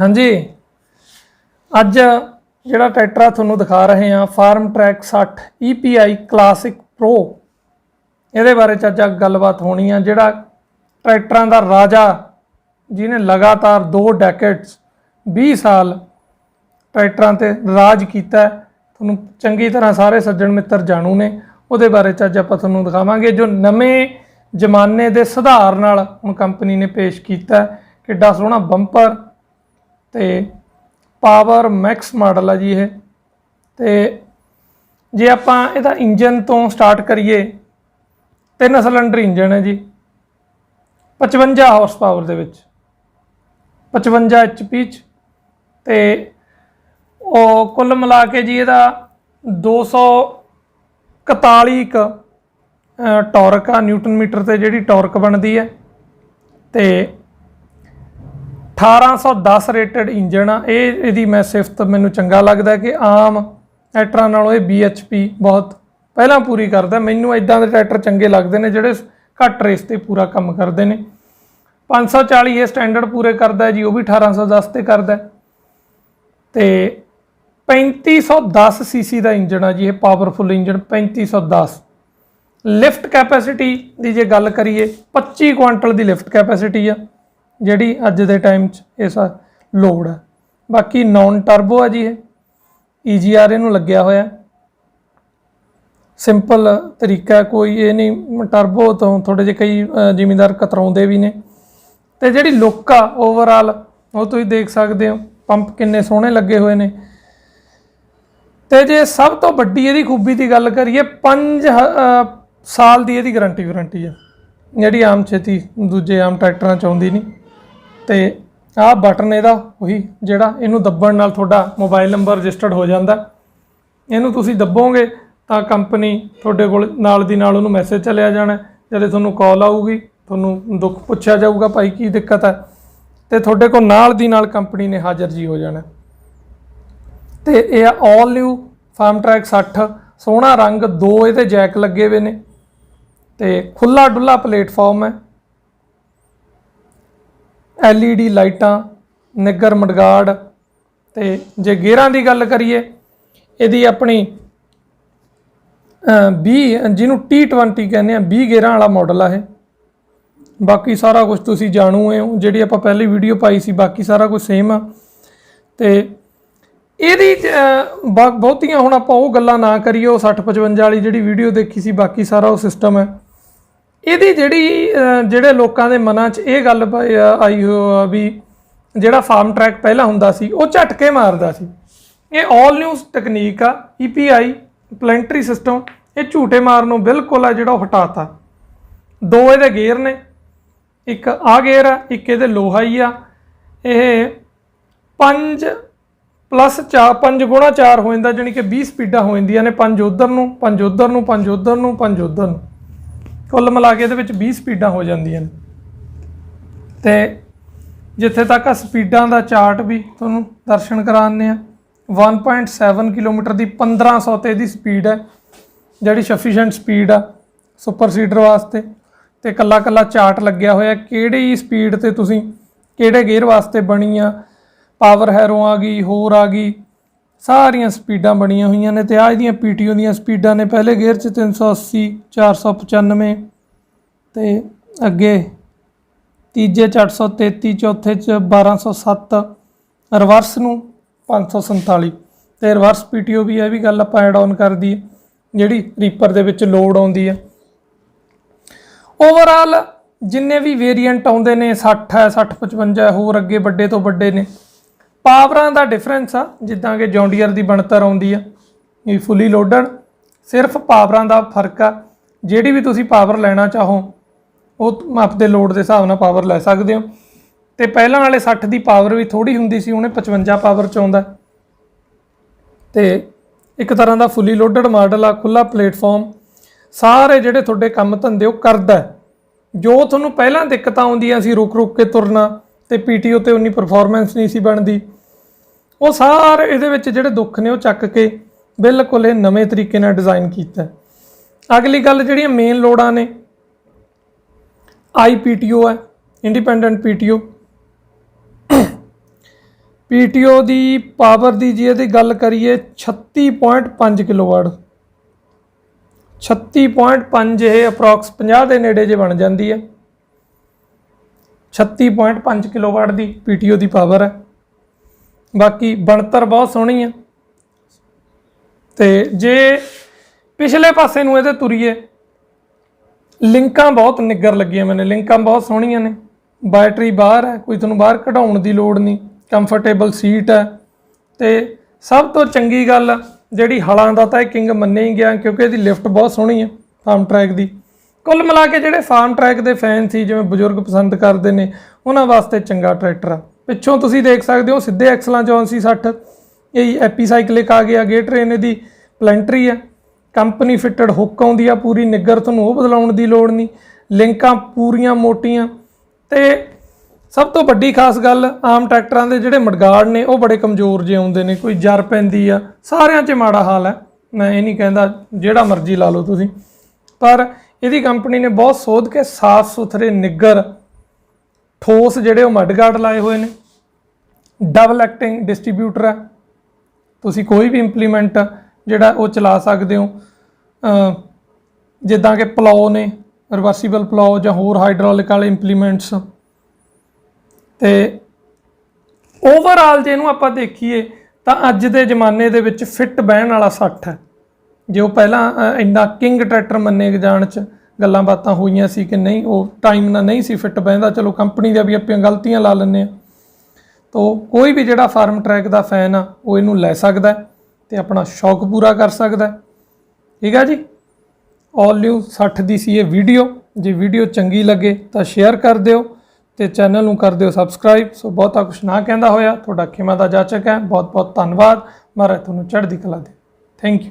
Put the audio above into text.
ਹਾਂਜੀ। ਅੱਜ ਜਿਹੜਾ ਟਰੈਕਟਰ ਆ ਤੁਹਾਨੂੰ ਦਿਖਾ ਰਹੇ ਆ Farmtrac 60 EPI classic pro. ਇਹਦੇ ਬਾਰੇ ਚ ਅੱਜ ਗੱਲਬਾਤ ਹੋਣੀ ਆ। ਜਿਹੜਾ ਟਰੈਕਟਰਾਂ ਦਾ ਰਾਜਾ ਜਿਹਨੇ ਲਗਾਤਾਰ 2 ਡੈਕੇਡਸ 20 ਸਾਲ ਟਰੈਕਟਰਾਂ ਤੇ ਰਾਜ ਕੀਤਾ, ਤੁਹਾਨੂੰ ਚੰਗੀ ਤਰ੍ਹਾਂ ਸਾਰੇ ਸੱਜਣ ਮਿੱਤਰ ਜਾਣੂ ਨੇ। ਉਹਦੇ ਬਾਰੇ ਚ ਅੱਜ ਆਪਾਂ ਤੁਹਾਨੂੰ ਦਿਖਾਵਾਂਗੇ। ਜੋ ਨਵੇਂ ਜ਼ਮਾਨੇ ਦੇ ਸੁਧਾਰ ਨਾਲ ਹੁਣ ਕੰਪਨੀ ਨੇ ਪੇਸ਼ ਕੀਤਾ ਕਿੱਡਾ ਸੋਹਣਾ ਬੰਪਰ ਤੇ ਪਾਵਰ ਮੈਕਸ ਮਾਡਲ ਆ ਜੀ ਇਹ। ਤੇ ਜੇ ਆਪਾਂ ਇਹਦਾ ਇੰਜਨ ਤੋਂ ਸਟਾਰਟ ਕਰੀਏ, ਤਿੰਨ ਸਿਲੰਡਰ ਇੰਜਨ ਹੈ ਜੀ। 55 ਹਾਰਸ ਪਾਵਰ ਦੇ ਵਿੱਚ। 55 ਐਚਪੀ ਚ। ਤੇ ਉਹ ਕੁੱਲ ਮਿਲਾ ਕੇ ਜੀ ਇਹਦਾ 241 ਕ ਟਾਰਕ ਆ ਨਿਊਟਨ ਮੀਟਰ ਤੇ ਜਿਹੜੀ ਟਾਰਕ ਬਣਦੀ ਹੈ। ਤੇ 1810 ਰੇਟਡ ਇੰਜਨ ਆ। ਇਹ ਇਹਦੀ ਮੈਂ ਸਿਫਤ ਮੈਨੂੰ ਚੰਗਾ ਲੱਗਦਾ ਕਿ ਆਮ ਟਰੈਕਟਰਾਂ ਨਾਲੋਂ ਇਹ BHP ਬਹੁਤ ਪਹਿਲਾਂ ਪੂਰੀ ਕਰਦਾ। ਮੈਨੂੰ ਇਦਾਂ ਦੇ ਟਰੈਕਟਰ ਚੰਗੇ ਲੱਗਦੇ ਨੇ ਜਿਹੜੇ ਘੱਟ ਰੇਸ ਤੇ ਪੂਰਾ ਕੰਮ ਕਰਦੇ ਨੇ। 540 ਇਹ ਸਟੈਂਡਰਡ ਪੂਰੇ ਕਰਦਾ ਜੀ, ਉਹ ਵੀ 1810 ਤੇ ਕਰਦਾ ਹੈ। ਤੇ 3510 ਸੀਸੀ ਦਾ ਇੰਜਨ ਆ ਜੀ, ਇਹ ਪਾਵਰਫੁਲ ਇੰਜਨ 3510 ਲਿਫਟ ਕੈਪੈਸਿਟੀ ਦੀ ਜੇ ਗੱਲ ਕਰੀਏ 25 ਕੁਇੰਟਲ ਦੀ ਲਿਫਟ ਕੈਪੈਸਿਟੀ ਆ। ਜਿਹੜੀ ਅੱਜ ਦੇ ਟਾਈਮ 'ਚ ਇਸ ਲੋਡ ਹੈ ਬਾਕੀ ਨਾਨ ਟਰਬੋ ਆ ਜੀ ਇਹ। EGR ਇਹਨੂੰ ਲੱਗਿਆ ਹੋਇਆ। ਸਿੰਪਲ ਤਰੀਕਾ ਕੋਈ ਇਹ ਨਹੀਂ ਟਰਬੋ ਤੋਂ ਥੋੜੇ ਜਿਹੇ ਕਈ ਅ, ਜ਼ਿਮੀਂਦਾਰ ਕਤਰਾਉਂਦੇ ਵੀ ਨੇ। ਤੇ ਜਿਹੜੀ ਲੁੱਕ ਆ ਓਵਰਆਲ ਉਹ ਤੁਸੀਂ ਦੇਖ ਸਕਦੇ ਹੋ ਪੰਪ ਕਿੰਨੇ ਸੋਹਣੇ ਲੱਗੇ ਹੋਏ ਨੇ। ਤੇ ਜੇ ਸਭ ਤੋਂ ਵੱਡੀ ਇਹਦੀ ਖੂਬੀ ਦੀ ਗੱਲ ਕਰੀਏ 5 ਸਾਲ ਦੀ ਇਹਦੀ ਗਾਰੰਟੀ ਵਾਰੰਟੀ ਆ। ਜਿਹੜੀ ਆਮ ਛੇਤੀ ਦੂਜੇ ਆਮ ਟਰੈਕਟਰਾਂ ਚ ਆਉਂਦੀ ਨਹੀਂ। ਤੇ ਆਹ ਬਟਨ ਇਹਦਾ ਉਹੀ ਜਿਹੜਾ ਇਹਨੂੰ ਦੱਬਣ ਨਾਲ ਤੁਹਾਡਾ ਮੋਬਾਈਲ ਨੰਬਰ ਰਜਿਸਟਰਡ ਹੋ ਜਾਂਦਾ। ਇਹਨੂੰ ਤੁਸੀਂ ਦੱਬੋਗੇ ਤਾਂ ਕੰਪਨੀ ਤੁਹਾਡੇ ਕੋਲ ਨਾਲ ਦੀ ਨਾਲ ਉਹਨੂੰ ਮੈਸੇਜ ਚਲਿਆ ਜਾਣਾ। ਜਦੋਂ ਤੁਹਾਨੂੰ ਕਾਲ ਆਊਗੀ, ਤੁਹਾਨੂੰ ਦੁੱਖ ਪੁੱਛਿਆ ਜਾਊਗਾ ਭਾਈ ਕੀ ਦਿੱਕਤ ਹੈ। ਤੇ ਤੁਹਾਡੇ ਕੋਲ ਨਾਲ ਦੀ ਨਾਲ ਕੰਪਨੀ ਨੇ ਹਾਜ਼ਰ ਜੀ ਹੋ ਜਾਣਾ। ਤੇ ਇਹ ਆ ਆਲ ਨਿਊ ਫਾਰਮ ਟਰੈਕ 60 ਸੋਹਣਾ ਰੰਗ, ਦੋ ਇਹਦੇ ਜੈਕ ਲੱਗੇ ਹੋਏ ਨੇ। ਤੇ ਖੁੱਲਾ ਡੁੱਲਾ ਪਲੇਟਫਾਰਮ ਹੈ। LED ਲਾਈਟਾਂ ਨਿੱਗਰ ਮਡਗਾਰਡ ਤੇ ਜੇ ਗੇਅਰਾਂ ਦੀ ਗੱਲ ਕਰੀਏ, ਇਹਦੀ ਆਪਣੀ, ਅਹ 20 ਜਿਹਨੂੰ T20 ਕਹਿੰਦੇ ਆ 20 ਗੇਅਰਾਂ ਵਾਲਾ ਮਾਡਲ ਆ ਇਹ। ਬਾਕੀ ਸਾਰਾ ਕੁਝ ਤੁਸੀਂ ਜਾਣੂ ਹੋ, ਜਿਹੜੀ ਆਪਾਂ ਪਹਿਲੀ ਵੀਡੀਓ ਪਾਈ ਸੀ, ਬਾਕੀ ਸਾਰਾ ਕੁਝ ਸੇਮ ਆ। ਤੇ ਇਹਦੀ ਬਾ- ਬਹੁਤੀਆਂ ਹੁਣ ਆਪਾਂ ਉਹ ਗੱਲਾਂ ਨਾ ਕਰੀਏ, ਉਹ 60 55 ਵਾਲੀ ਜਿਹੜੀ ਵੀਡੀਓ ਦੇਖੀ ਸੀ, ਬਾਕੀ ਸਾਰਾ ਉਹ ਸਿਸਟਮ ਹੈ। ਇਹਦੀ ਜਿਹੜੀ ਜਿਹੜੇ ਲੋਕਾਂ ਦੇ ਮਨਾਂ 'ਚ ਇਹ ਗੱਲ ਪ- ਆਈ ਹੋ ਆ ਵੀ ਜਿਹੜਾ ਫਾਰਮ ਟਰੈਕ ਪਹਿਲਾਂ ਹੁੰਦਾ ਸੀ, ਉਹ ਝਟਕੇ ਮਾਰਦਾ ਸੀ। ਇਹ ਆਲ ਨਿਊ ਟੈਕਨੀਕ ਆ EPI ਪਲੈਂਟਰੀ ਸਿਸਟਮ ਇਹ ਝੂਟੇ ਮਾਰਨ ਨੂੰ ਬਿਲਕੁਲ ਆ ਜਿਹੜਾ ਉਹ ਹਟਾਤਾ। ਦੋ ਇਹਦੇ ਗੇਅਰ ਨੇ, ਇੱਕ ਆ ਗੇਅਰ ਆ, ਇੱਕ ਇਹਦੇ ਲੋਹਾ ਹੀ ਆ। ਇਹ 5 ਪਲੱਸ 4 5 ਗੁਣਾ 4 ਹੋ ਜਾਂਦਾ ਜਾਨੀ ਕਿ 20 ਸਪੀਡਾਂ ਹੋ ਜਾਂਦੀਆਂ ਨੇ 5 ਉਧਰ ਨੂੰ 5 ਉਧਰ ਨੂੰ 5 ਉਧਰ ਨੂੰ 5 ਉਧਰ ਨੂੰ। ਕੁੱਲ ਮਿਲਾ ਕੇ ਇਹਦੇ ਵਿੱਚ 20 ਸਪੀਡਾਂ ਹੋ ਜਾਂਦੀਆਂ ਨੇ। ਤੇ ਜਿੱਥੇ ਤੱਕ ਆ ਸਪੀਡਾਂ ਦਾ ਚਾਰਟ ਵੀ ਤੁਹਾਨੂੰ ਦਰਸ਼ਨ ਕਰਾਉਂਦੇ ਆ 1.7 ਕਿਲੋਮੀਟਰ ਦੀ 1500 ਤੇ ਇਹਦੀ ਸਪੀਡ ਹੈ, ਜਿਹੜੀ ਸਫੀਸ਼ੀਐਂਟ ਸਪੀਡ ਆ ਸੁਪਰ ਸੀਡਰ ਵਾਸਤੇ। ਤੇ ਕੱਲਾ ਕੱਲਾ ਚਾਰਟ ਲੱਗਿਆ ਹੋਇਆ, ਕਿਹੜੀ ਸਪੀਡ ਤੇ ਤੁਸੀਂ, ਕਿਹੜੇ ਗੇਅਰ ਵਾਸਤੇ ਬਣੀ ਆ ਪਾਵਰ ਹੈਰੋ ਆ ਗਈ, ਹੋਰ ਆ ਗਈ ਸਾਰੀਆਂ ਸਪੀਡਾਂ ਬਣੀਆਂ ਹੋਈਆਂ ਨੇ ਤੇ ਆ ਇਹਦੀਆਂ ਪੀਟੀਓ ਦੀਆਂ ਸਪੀਡਾਂ ਨੇ ਪਹਿਲੇ ਗੇਅਰ 'ਚ 380 495 ਤੇ ਅੱਗੇ ਤੀਜੇ 'ਚ 833 ਚੌਥੇ 'ਚ 1207 ਰਿਵਰਸ ਨੂੰ 547 ਤੇ ਰਿਵਰਸ ਪੀਟੀਓ ਵੀ ਇਹ ਵੀ ਗੱਲ ਆਪਾਂ ਐਡ ਆਨ ਕਰਦੀ ਹੈ ਜਿਹੜੀ ਰੀਪਰ ਦੇ ਵਿੱਚ ਲੋਡ ਆਉਂਦੀ ਹੈ ਓਵਰਆਲ ਜਿੰਨੇ ਵੀ ਵੇਰੀਐਂਟ ਆਉਂਦੇ ਨੇ 60 ਹੈ 60 55 ਹੋਰ ਅੱਗੇ ਵੱਡੇ ਤੋਂ ਵੱਡੇ ਨੇ। ਪਾਵਰਾਂ ਦਾ ਡਿਫਰੈਂਸ ਆ, ਜਿੱਦਾਂ ਕਿ ਜੌਂਡੀਅਰ ਦੀ ਬਣਤਰ ਆਉਂਦੀ ਆ, ਇਹ ਫੁੱਲੀ ਲੋਡਡ ਸਿਰਫ ਪਾਵਰਾਂ ਦਾ ਫ਼ਰਕ ਆ, ਜਿਹੜੀ ਵੀ ਤੁਸੀਂ ਪਾਵਰ ਲੈਣਾ ਚਾਹੋ, ਉਹ ਆਪਦੇ ਲੋਡ ਦੇ ਹਿਸਾਬ ਨਾਲ ਪਾਵਰ ਲੈ ਸਕਦੇ ਹੋ। ਤੇ ਪਹਿਲਾਂ ਵਾਲੇ 60 ਦੀ ਪਾਵਰ ਵੀ ਥੋੜੀ ਹੁੰਦੀ ਸੀ, ਉਹਨੇ 55 ਪਾਵਰ ਚ ਆਉਂਦਾ। ਤੇ ਇੱਕ ਤਰ੍ਹਾਂ ਦਾ ਫੁੱਲੀ ਲੋਡਡ ਮਾਡਲ ਆ ਖੁੱਲਾ ਪਲੇਟਫਾਰਮ ਸਾਰੇ ਜਿਹੜੇ ਤੁਹਾਡੇ ਕੰਮ ਧੰਦੇ ਉਹ ਕਰਦਾ। ਜੋ ਤੁਹਾਨੂੰ ਪਹਿਲਾਂ ਦਿੱਕਤਾਂ ਆਉਂਦੀਆਂ ਸੀ ਰੁਕ ਰੁਕ ਕੇ ਤੁਰਨਾ ਤੇ ਪੀਟੀਓ ਤੇ ਉਨੀ ਪਰਫਾਰਮੈਂਸ ਨਹੀਂ ਸੀ ਬਣਦੀ। ਉਹ ਸਾਰੇ ਇਹਦੇ ਵਿੱਚ ਜਿਹੜੇ ਦੁੱਖ ਨੇ ਉਹ ਚੱਕ ਕੇ ਬਿਲਕੁਲ ਇਹ ਨਵੇਂ ਤਰੀਕੇ ਨਾਲ ਡਿਜ਼ਾਈਨ ਕੀਤਾ। ਅਗਲੀ ਗੱਲ ਜਿਹੜੀਆਂ ਮੇਨ ਲੋੜਾਂ ਨੇ ਆਈਪੀਟੀਓ ਹੈ ਇੰਡੀਪੈਂਡੈਂਟ ਪੀਟੀਓ ਪੀਟੀਓ ਦੀ ਪਾਵਰ ਦੀ ਜੇ ਇਹਦੀ ਗੱਲ ਕਰੀਏ 36.5 ਕਿਲੋਵਾਟ 36.5 ਇਹ ਅਪਰੋਕਸ 50 ਦੇ ਨੇੜੇ ਜੇ ਬਣ ਜਾਂਦੀ ਹੈ। 36.5 ਕਿਲੋਵਾਟ ਦੀ ਪੀਟੀਓ ਦੀ ਪਾਵਰ ਹੈ। ਬਾਕੀ ਬਣਤਰ ਬਹੁਤ ਸੋਹਣੀ ਹੈ। ਤੇ ਜੇ ਪਿਛਲੇ ਪਾਸੇ ਨੂੰ ਇਹਦੇ ਤੁਰੀਏ, ਲਿੰਕਾਂ ਬਹੁਤ ਨਿੱਗਰ ਲੱਗੀਆਂ ਮੈਨੇ, ਲਿੰਕਾਂ ਬਹੁਤ ਸੋਹਣੀਆਂ ਨੇ। ਬੈਟਰੀ ਬਾਹਰ ਹੈ, ਕੋਈ ਤੁਹਾਨੂੰ ਬਾਹਰ ਕਢਾਉਣ ਦੀ ਲੋੜ ਨਹੀਂ। ਕੰਫਰਟੇਬਲ ਸੀਟ ਹੈ। ਤੇ ਸਭ ਤੋਂ ਚੰਗੀ ਗੱਲ, ਜਿਹੜੀ ਹਲਾਂ ਦਾ ਤਾਂ ਇਹ ਕਿੰਗ ਮੰਨਿਆ ਹੀ ਗਿਆ, ਕਿਉਂਕਿ ਇਹਦੀ ਲਿਫਟ ਬਹੁਤ ਸੋਹਣੀ ਹੈ ਫਾਰਮ ਟਰੈਕ ਦੀ। ਕੁੱਲ ਮਿਲਾ ਕੇ ਜਿਹੜੇ ਫਾਰਮ ਟਰੈਕ ਦੇ ਫੈਨ ਸੀ, ਜਿਵੇਂ ਬਜ਼ੁਰਗ ਪਸੰਦ ਕਰਦੇ ਨੇ, ਉਹਨਾਂ ਵਾਸਤੇ ਚੰਗਾ ਟਰੈਕਟਰ ਆ। ਪਿੱਛੋਂ ਤੁਸੀਂ ਦੇਖ ਸਕਦੇ ਹੋ, ਸਿੱਧੇ ਐਕਸਲਾਂ 'ਚ ਸੀ 60 ਇਹ ਐਪੀਸਾਈਕਲਿਕ ਆ ਗਿਆ, ਗੇਟ ਰੇਨ ਇਹਦੀ ਪਲੈਂਟਰੀ ਆ। ਕੰਪਨੀ ਫਿਟਡ ਹੁੱਕ ਆਉਂਦੀ ਆ ਪੂਰੀ, ਨਿੱਗਰ ਤੁਹਾਨੂੰ ਉਹ ਬਦਲਾਉਣ ਦੀ ਲੋੜ ਨਹੀਂ। ਲਿੰਕਾਂ ਪੂਰੀਆਂ ਮੋਟੀਆਂ। ਤੇ ਸਭ ਤੋਂ ਵੱਡੀ ਖਾਸ ਗੱਲ, ਆਮ ਟਰੈਕਟਰਾਂ ਦੇ ਜਿਹੜੇ ਮਡਗਾਰਡ ਨੇ, ਉਹ ਬੜੇ ਕਮਜ਼ੋਰ ਜਿਹੇ ਆਉਂਦੇ ਨੇ, ਕੋਈ ਜਰ ਪੈਂਦੀ ਆ। ਸਾਰਿਆਂ 'ਚ ਮਾੜਾ ਹਾਲ ਹੈ ਮੈਂ ਇਹ ਨਹੀਂ ਕਹਿੰਦਾ, ਜਿਹੜਾ ਮਰਜ਼ੀ ਲਾ ਲਓ ਤੁਸੀਂ। ਪਰ ਇਹਦੀ ਕੰਪਨੀ ਨੇ ਬਹੁਤ ਸੋਧ ਕੇ ਸਾਫ਼ ਸੁਥਰੇ ਨਿੱਗਰ ਠੋਸ ਜਿਹੜੇ ਉਹ ਮਡਗਾਰਡ ਲਾਏ ਹੋਏ ਨੇ। ਡਬਲ ਐਕਟਿੰਗ ਡਿਸਟ੍ਰੀਬਿਊਟਰ ਹੈ। ਤੁਸੀਂ ਕੋਈ ਵੀ ਇੰਪਲੀਮੈਂਟ ਜਿਹੜਾ ਉਹ ਚਲਾ ਸਕਦੇ ਹੋ। ਜਿੱਦਾਂ ਕਿ ਪਲਾਓ ਨੇ ਰਿਵਰਸੀਬਲ ਪਲਾਓ ਜਾਂ ਹੋਰ ਹਾਈਡ੍ਰੋਲਿਕ ਵਾਲੇ ਇੰਪਲੀਮੈਂਟਸ ਤੇ ਓਵਰਆਲ ਜੇ ਇਹਨੂੰ ਆਪਾਂ ਦੇਖੀਏ ਤਾਂ ਅੱਜ ਦੇ ਜ਼ਮਾਨੇ ਦੇ ਵਿੱਚ ਫਿੱਟ ਬਹਿਣ ਵਾਲਾ 60 ਹੈ। ਜੇ ਉਹ ਪਹਿਲਾਂ ਅ, ਇੰਨਾ ਕਿੰਗ ਟਰੈਕਟਰ ਮੰਨੇ ਜਾਣ ਚ ਗੱਲਾਂ ਬਾਤਾਂ ਹੋਈਆਂ ਸੀ ਕਿ ਨਹੀਂ ਉਹ ਟਾਈਮ ਨਾਲ ਨਹੀਂ ਸੀ ਫਿੱਟ ਬਹਿੰਦਾ ਚਲੋ ਕੰਪਨੀ ਦੀਆਂ ਵੀ ਆਪਣੀਆਂ ਗਲਤੀਆਂ ਲਾ ਲੈਂਦੇ ਆ ਤੋ ਕੋਈ ਵੀ ਜਿਹੜਾ ਫਾਰਮ ਟਰੈਕ ਦਾ ਫੈਨ ਆ ਉਹ ਇਹਨੂੰ ਲੈ ਸਕਦਾ ਹੈ ਤੇ ਆਪਣਾ ਸ਼ੌਕ ਪੂਰਾ ਕਰ ਸਕਦਾ ਹੈ। ਠੀਕ ਆ ਜੀ? ਆਲ ਨਿਊ 60 ਦੀ ਸੀ ਇਹ ਵੀਡੀਓ ਜੇ ਵੀਡੀਓ ਚੰਗੀ ਲੱਗੇ ਤਾਂ ਸ਼ੇਅਰ ਕਰ ਦਿਓ ਤੇ ਚੈਨਲ ਨੂੰ ਕਰ ਦਿਓ ਸਬਸਕ੍ਰਾਈਬ ਸੋ ਬਹੁਤਾ ਕੁਝ ਨਾ ਕਹਿੰਦਾ ਹੋਇਆ ਤੁਹਾਡਾ ਖਿਮਾ ਦਾ ਜਾਚਕ ਹੈ। ਬਹੁਤ ਬਹੁਤ ਧੰਨਵਾਦ। ਮਹਾਰਾਜ ਤੁਹਾਨੂੰ ਚੜ੍ਹਦੀ ਕਲਾ ਦੇ। Thank you